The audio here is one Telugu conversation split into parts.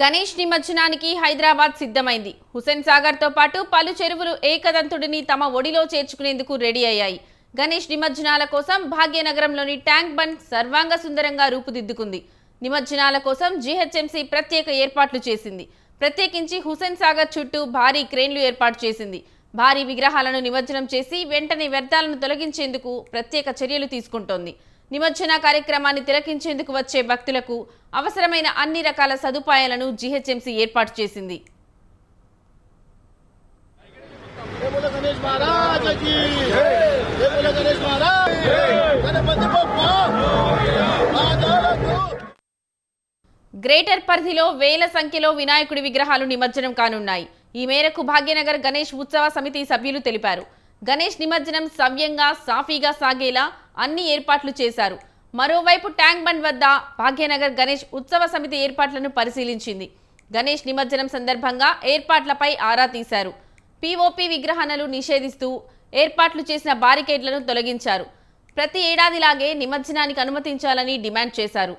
గణేష్ నిమజ్జనానికి హైదరాబాద్ సిద్ధమైంది. హుసేన్ సాగర్తో పాటు పలు చెరువులు ఏకదంతుడిని తమ ఒడిలో చేర్చుకునేందుకు రెడీ అయ్యాయి. గణేష్ నిమజ్జనాల కోసం భాగ్యనగరంలోని ట్యాంక్ బండ్ సర్వాంగ సుందరంగా రూపుదిద్దుకుంది. నిమజ్జనాల కోసం జీహెచ్ఎంసీ ప్రత్యేక ఏర్పాట్లు చేసింది. ప్రత్యేకించి హుసేన్ సాగర్ చుట్టూ భారీ క్రేన్లు ఏర్పాటు చేసింది. భారీ విగ్రహాలను నిమజ్జనం చేసి వెంటనే వ్యర్థాలను తొలగించేందుకు ప్రత్యేక చర్యలు తీసుకుంటోంది. నిమజ్జన కార్యక్రమాన్ని తిలకించేందుకు వచ్చే భక్తులకు అవసరమైన అన్ని రకాల సదుపాయాలను జీహెచ్ఎంసీ ఏర్పాటు చేసింది. గ్రేటర్ పరిధిలో వేల సంఖ్యలో వినాయకుడి విగ్రహాలు నిమజ్జనం కానున్నాయి. ఈ మేరకు భాగ్యనగర్ గణేష్ ఉత్సవ సమితి సభ్యులు తెలిపారు. గణేష్ నిమజ్జనం సవ్యంగా సాఫీగా సాగేలా అన్ని ఏర్పాట్లు చేశారు. మరోవైపు ట్యాంక్ బండ్ వద్ద భాగ్యనగర్ గణేష్ ఉత్సవ సమితి ఏర్పాట్లను పరిశీలించింది. గణేష్ నిమజ్జనం సందర్భంగా ఏర్పాట్లపై ఆరా తీశారు. పీఓపీ విగ్రహణలు నిషేధిస్తూ ఏర్పాట్లు చేసిన బారికేడ్లను తొలగించారు. ప్రతి ఏడాదిలాగే నిమజ్జనానికి అనుమతించాలని డిమాండ్ చేశారు.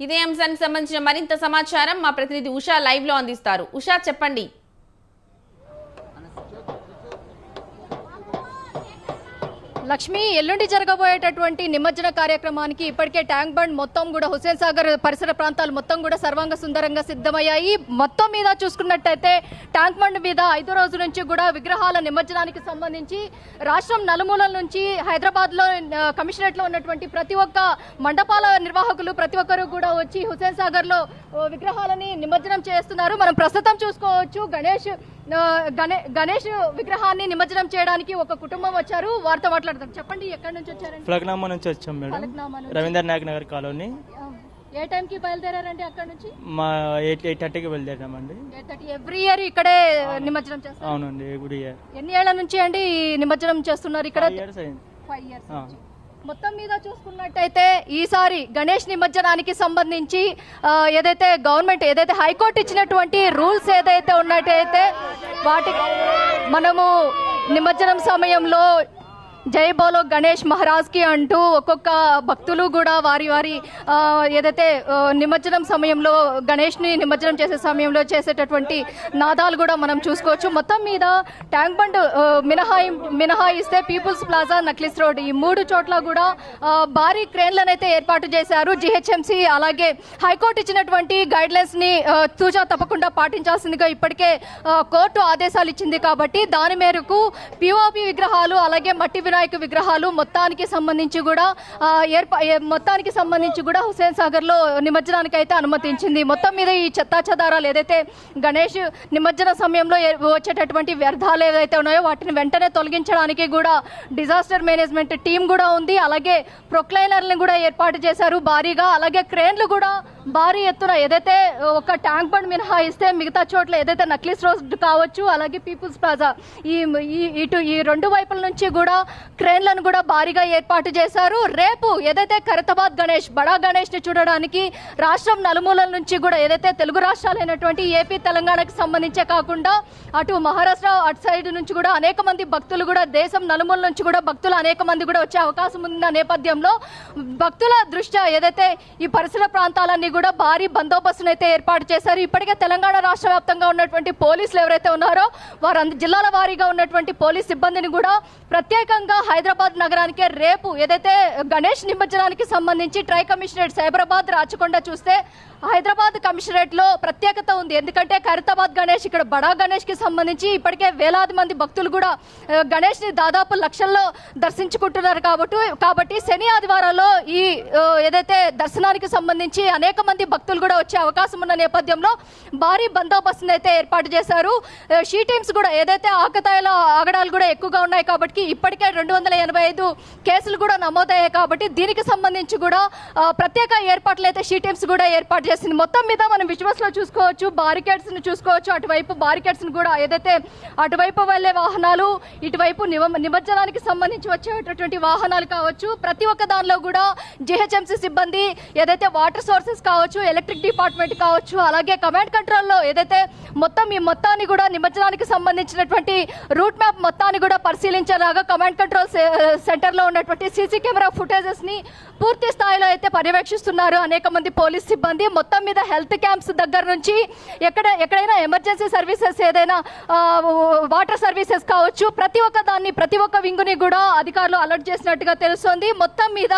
ఇదే అంశానికి సంబంధించిన మరింత సమాచారం మా ప్రతినిధి ఉషా లైవ్లో అందిస్తారు. ఉషా చెప్పండి. లక్ష్మి ఎల్లుండి జరగబోయేటటువంటి నిమజ్జన కార్యక్రమానికి ఇప్పటికే ట్యాంక్ బండ్ మొత్తం కూడా హుసేన్ సాగర్ పరిసర ప్రాంతాలు మొత్తం కూడా సర్వాంగ సుందరంగా సిద్ధమయ్యాయి. మొత్తం మీద చూసుకున్నట్టయితే ట్యాంక్ బండ్ మీద ఐదో రోజు నుంచి కూడా విగ్రహాల నిమజ్జనానికి సంబంధించి రాష్ట్రం నలుమూలల నుంచి హైదరాబాద్లో ఆ, కమిషనరేట్లో ఉన్నటువంటి ప్రతి ఒక్క మండపాల నిర్వాహకులు ప్రతి ఒక్కరు కూడా వచ్చి హుసేన్ సాగర్లో విగ్రహాలని నిమజ్జనం చేస్తున్నారు. మనం ప్రస్తుతం చూసుకోవచ్చు గణేష్ గణే గణేష్ విగ్రహాన్ని నిమజ్జనం చేయడానికి ఒక కుటుంబం వచ్చారు. వారితో మాట్లాడదాం చెప్పండి ఎక్కడి నుంచి వచ్చారండి? ఫలక్నామా నుంచి వచ్చాం మేడం. రవీందర్ నాయక్ నగర్ కాలనీ. ఏ టైంకి బయలుదేరారండి అక్కడ నుంచి? మా ఎయిట్ ఎయిట్ థర్టీకి బయలుదేరామండి ఎయిట్ థర్టీ ఎవ్రీ ఇయర్ ఇక్కడే నిమజ్జనం చేస్తారు. అవునండి ఇయర్. ఎన్ని ఏళ్ళ నుంచి అండి నిమజ్జనం చేస్తున్నారు ఇక్కడ? Five years. మొత్తం మీద చూసుకున్నట్టయితే ఈసారి గణేష్ నిమజ్జనానికి సంబంధించి ఏదైతే గవర్నమెంట్ ఏదైతే హైకోర్టు ఇచ్చినటువంటి రూల్స్ ఏదైతే ఉన్నట్టయితే వాటి మనము నిమజ్జనం సమయంలో జై బోలో గణేష్ మహారాజ్కి అంటూ ఒక్కొక్క భక్తులు కూడా వారి వారి ఏదైతే నిమజ్జనం సమయంలో గణేష్ని నిమజ్జనం చేసే సమయంలో చేసేటటువంటి నాదాలు కూడా మనం చూసుకోవచ్చు. మొత్తం మీద ట్యాంక్ బండ్ మినహాయి మినహాయిస్తే పీపుల్స్ ప్లాజా నక్లిస్ రోడ్. ఈ మూడు చోట్ల కూడా భారీ క్రేన్లను అయితే ఏర్పాటు చేశారు జిహెచ్ఎంసీ. అలాగే హైకోర్టు ఇచ్చినటువంటి గైడ్లైన్స్ని తూచా తప్పకుండా పాటించాల్సిందిగా ఇప్పటికే కోర్టు ఆదేశాలు ఇచ్చింది కాబట్టి దాని మేరకు పిఓపి విగ్రహాలు అలాగే మట్టి వినాయక విగ్రహాలు మొత్తానికి సంబంధించి కూడా ఏర్పా మొత్తానికి సంబంధించి కూడా హుసేన్ సాగర్లో నిమజ్జనానికి అయితే అనుమతించింది. మొత్తం మీద ఈ చెత్తాచెదారాలు ఏదైతే గణేష్ నిమజ్జన సమయంలో వచ్చేటటువంటి వ్యర్థాలు ఏదైతే ఉన్నాయో వాటిని వెంటనే తొలగించడానికి కూడా డిజాస్టర్ మేనేజ్మెంట్ టీం కూడా ఉంది. అలాగే ప్రొక్లైనర్లను కూడా ఏర్పాటు చేశారు భారీగా. అలాగే క్రేన్లు కూడా భారీ ఎత్తున ఏదైతే ఒక ట్యాంక్ బండ్ మినహాయిస్తే మిగతా చోట్ల ఏదైతే నక్లీస్ రోడ్ కావచ్చు అలాగే పీపుల్స్ ప్లాజా ఈ ఇటు ఈ రెండు వైపుల నుంచి కూడా క్రేన్లను కూడా భారీగా ఏర్పాటు చేశారు. రేపు ఏదైతే ఖైరతాబాద్ గణేష్ బడా గణేష్ని చూడడానికి రాష్ట్రం నలుమూలల నుంచి కూడా ఏదైతే తెలుగు రాష్ట్రాలైనటువంటి ఏపీ తెలంగాణకు సంబంధించే కాకుండా అటు మహారాష్ట్ర అటు సైడ్ నుంచి కూడా అనేక మంది భక్తులు కూడా దేశం నలుమూల నుంచి కూడా భక్తులు అనేక మంది కూడా వచ్చే అవకాశం ఉన్న నేపథ్యంలో భక్తుల దృష్ట్యా ఏదైతే ఈ పరిసర ప్రాంతాలన్నీ కూడా భారీ బందోబస్తును అయితే ఏర్పాటు చేశారు. ఇప్పటికే తెలంగాణ రాష్ట్ర వ్యాప్తంగా ఉన్నటువంటి పోలీసులు ఎవరైతే ఉన్నారో వారు జిల్లాల వారీగా ఉన్నటువంటి పోలీస్ సిబ్బందిని కూడా ప్రత్యేకంగా హైదరాబాద్ నగరానికి రేపు ఏదైతే గణేష్ నిమజ్జనానికి సంబంధించి ట్రై కమిషనరేట్ సైబరాబాద్ రాచకొండ చూస్తే హైదరాబాద్ కమిషనరేట్లో ప్రత్యేకత ఉంది. ఎందుకంటే ఖైరతాబాద్ గణేష్ ఇక్కడ బడా గణేష్కి సంబంధించి ఇప్పటికే వేలాది మంది భక్తులు కూడా గణేష్ని గణేష్ని దాదాపు లక్షల్లో దర్శించుకుంటున్నారు కాబట్టి కాబట్టి శని ఆదివారాల్లో ఈ ఏదైతే దర్శనానికి సంబంధించి అనేక మంది భక్తులు కూడా వచ్చే అవకాశం ఉన్న నేపథ్యంలో భారీ బందోబస్తుని అయితే ఏర్పాటు చేశారు. షీ టీమ్స్ కూడా ఏదైతే ఆకతాయిల ఆగడాలు కూడా ఎక్కువగా ఉన్నాయి కాబట్టి ఇప్పటికే రెండు వందల ఎనభై ఐదు కేసులు కూడా నమోదయ్యాయి కాబట్టి దీనికి సంబంధించి కూడా ప్రత్యేక ఏర్పాట్లు అయితే షీ టీమ్స్ కూడా ఏర్పాటు చేశారు. చేసింది. మొత్తం మీద మనం విజువల్స్లో చూసుకోవచ్చు బారికేడ్స్ని చూసుకోవచ్చు. అటువైపు బారికేడ్స్ని కూడా ఏదైతే అటువైపు వెళ్ళే వాహనాలు ఇటువైపు నిమ- నిమజ్జనానికి సంబంధించి వచ్చేటటువంటి వాహనాలు కావచ్చు ప్రతి ఒక్క దానిలో కూడా జిహెచ్ఎంసీ సిబ్బంది ఏదైతే వాటర్ సోర్సెస్ కావచ్చు ఎలక్ట్రిక్ డిపార్ట్మెంట్ కావచ్చు అలాగే కమాండ్ కంట్రోల్లో ఏదైతే మొత్తం ఈ మొత్తాన్ని కూడా నిమజ్జనానికి సంబంధించినటువంటి రూట్ మ్యాప్ మొత్తాన్ని కూడా పరిశీలించేలాగా కమాండ్ కంట్రోల్ సెంటర్లో ఉన్నటువంటి సీసీ కెమెరా ఫుటేజెస్ని పూర్తి స్థాయిలో అయితే పర్యవేక్షిస్తున్నారు అనేక మంది పోలీస్ సిబ్బంది. మొత్తం మీద హెల్త్ క్యాంప్స్ దగ్గర నుంచి ఎక్కడ ఎక్కడైనా ఎమర్జెన్సీ సర్వీసెస్ ఏదైనా వాటర్ సర్వీసెస్ కావచ్చు ప్రతి ఒక్క దాన్ని ప్రతి ఒక్క వింగుని కూడా అధికారులు అలర్ట్ చేసినట్టుగా తెలుస్తోంది. మొత్తం మీద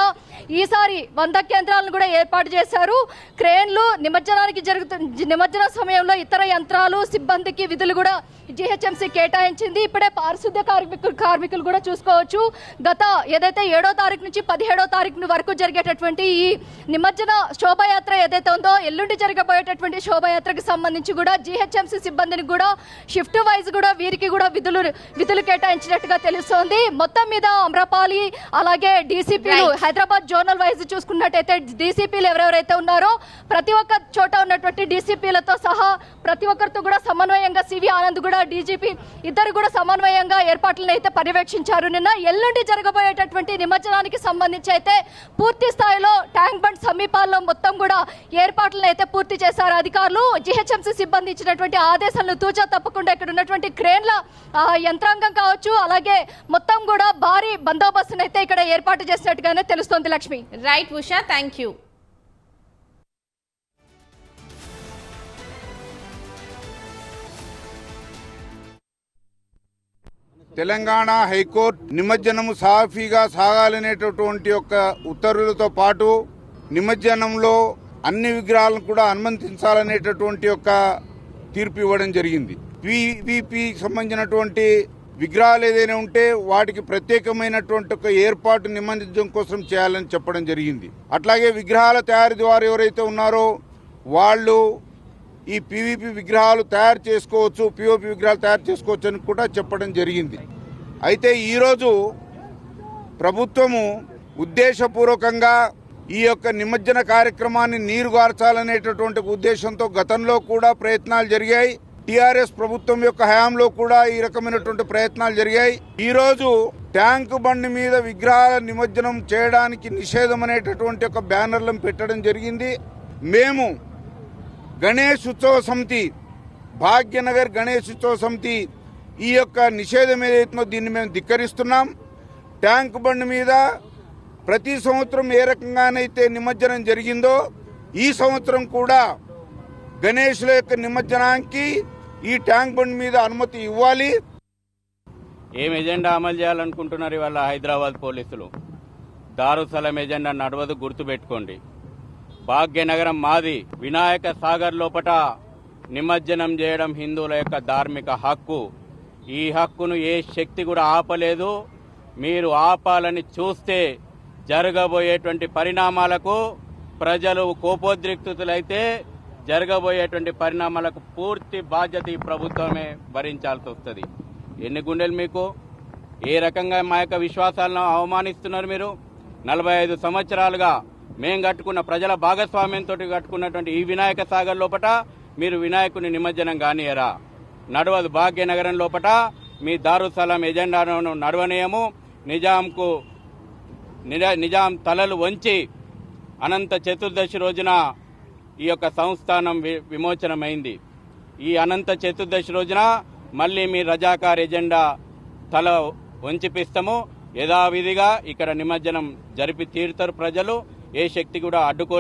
ఈసారి వంద కేంద్రాలను కూడా ఏర్పాటు చేశారు. క్రేన్లు నిమజ్జనానికి జరుగుతుంది నిమజ్జన సమయంలో ఇతర యంత్రాలు సిబ్బందికి విధులు కూడా జిహెచ్ఎంసీ కేటాయించింది. ఇప్పుడే పారిశుద్ధ్య కార్మికులు కార్మికులు కూడా చూసుకోవచ్చు. గత ఏదైతే ఏడో తారీఖు నుంచి పదిహేడో తారీఖు వరకు జరిగేటటువంటి ఈ నిమజ్జన శోభాయాత్ర ఏదైతే ఉందో ఎల్లుండి జరగబోయేటటువంటి శోభాయాత్రకు సంబంధించి కూడా జిహెచ్ఎంసీ సిబ్బందిని కూడా షిఫ్ట్ వైజ్ కూడా వీరికి కూడా విధులు విధులు కేటాయించినట్టుగా తెలుస్తోంది. మొత్తం మీద అమ్రపాలి అలాగే డీసీపీలు హైదరాబాద్ జోనల్ వైజ్ చూసుకున్నట్టయితే డీసీపీలు ఎవరెవరైతే ఉన్నారో ప్రతి ఒక్క చోట ఉన్నటువంటి డీసీపీలతో సహా ప్రతి ఒక్కరితో కూడా సమన్వయంగా సివి ఆనంద్ కూడా డీజీపీ ఇద్దరు కూడా సమన్వయంగా ఏర్పాట్లను అయితే పర్యవేక్షించారు. నిన్న ఎల్లుండి జరగబోయేటటువంటి నిమజ్జనానికి సంబంధించి అయితే పూర్తి స్థాయిలో ట్యాంక్ బండ్ సమీపాల్లో మొత్తం కూడా ఏర్పాట్లను అయితే పూర్తి చేశారు. అధికారులు జిహెచ్ఎంసీ సిబ్బంది ఇచ్చినటువంటి ఆదేశాలను తూచా తప్పకుండా ఇక్కడ ఉన్నటువంటి క్రేన్ల యంత్రాంగం కావచ్చు అలాగే మొత్తం కూడా భారీ బందోబస్తును అయితే ఇక్కడ ఏర్పాటు చేసినట్టుగానే తెలుస్తోంది Lakshmi. Right Usha thank you Telangana high court నిమజ్జనము సాఫీగా సాగాలనేటటువంటి యొక్క ఉత్తర్వులతో పాటు నిమజ్జనంలో అన్ని విగ్రహాలను కూడా అనుమతించాలనేటటువంటి యొక్క తీర్పు ఇవ్వడం జరిగింది. పీవీపీ సంబంధించినటువంటి విగ్రహాలు ఏదైనా ఉంటే వాటికి ప్రత్యేకమైనటువంటి ఒక ఏర్పాటు నిమజ్జనం కోసం చేయాలని చెప్పడం జరిగింది. అట్లాగే విగ్రహాల తయారీ ద్వారా ఎవరైతే ఉన్నారో వాళ్ళు ఈ పీవీపీ విగ్రహాలు తయారు చేసుకోవచ్చు పిఓపి విగ్రహాలు తయారు చేసుకోవచ్చు అని కూడా చెప్పడం జరిగింది. అయితే ఈరోజు ప్రభుత్వము ఉద్దేశపూర్వకంగా ఈ యొక్క నిమజ్జన కార్యక్రమాన్ని నీరుగార్చాలనేటటువంటి ఉద్దేశంతో గతంలో కూడా ప్రయత్నాలు జరిగాయి. టీఆర్ఎస్ ప్రభుత్వం యొక్క హయాంలో కూడా ఈ రకమైనటువంటి ప్రయత్నాలు జరిగాయి. ఈ రోజు ట్యాంకు బండి మీద విగ్రహాల నిమజ్జనం చేయడానికి నిషేధం అనేటటువంటి ఒక బ్యానర్లను పెట్టడం జరిగింది. మేము గణేష్ ఉత్సవ సమితి భాగ్యనగర్ గణేష్ ఉత్సవ సమితి ఈ యొక్క నిషేధం ఏదైతుందో దీన్ని మేము ధిక్కరిస్తున్నాం. ట్యాంక్ బండి మీద ప్రతి సంవత్సరం ఏ రకంగానైతే నిమజ్జనం జరిగిందో ఈ సంవత్సరం కూడా గణేష్ల యొక్క నిమజ్జనానికి ఈ ట్యాంక్ బండ్ మీద అనుమతి ఇవ్వాలి. ఏం ఎజెండా అమలు చేయాలనుకుంటున్నారు ఇవాళ హైదరాబాద్ పోలీసులు? దారుసలం ఎజెండా నడవదు గుర్తుపెట్టుకోండి. భాగ్యనగరం మాది వినాయక సాగర్ లోపట నిమజ్జనం చేయడం హిందువుల యొక్క ధార్మిక హక్కు. ఈ హక్కును ఏ శక్తి కూడా ఆపలేదు. మీరు ఆపాలని చూస్తే జరగబోయేటువంటి పరిణామాలకు ప్రజలు కోపోద్రిక్తులైతే జరగబోయేటువంటి పరిణామాలకు పూర్తి బాధ్యత ఈ ప్రభుత్వమే భరించాల్సి వస్తుంది. ఎన్ని గుండెలు మీకు? ఏ రకంగా మా యొక్క విశ్వాసాలను అవమానిస్తున్నారు మీరు? నలభై ఐదు సంవత్సరాలుగా మేం కట్టుకున్న ప్రజల భాగస్వామ్యంతో కట్టుకున్నటువంటి ఈ వినాయక సాగర్ లోపట మీరు వినాయకుని నిమజ్జనం కానియరా. నడవదు భాగ్యనగరం లోపట మీ దారుసలాం ఎజెండాను నడవనీయము. నిజాంకు నిజాం తలలు వంచి అనంత చతుర్దశి రోజున ఈ యొక్క సంస్థానం వి- విమోచనమైంది. ఈ అనంత చతుర్దశి రోజున మళ్ళీ మీ రజాకార్ ఎజెండా తల వంచిపిస్తాము యథావిధిగా ఇక్కడ నిమజ్జనం జరిపి తీరుతారు ప్రజలు. ఏ శక్తి కూడా అడ్డుకోలేదు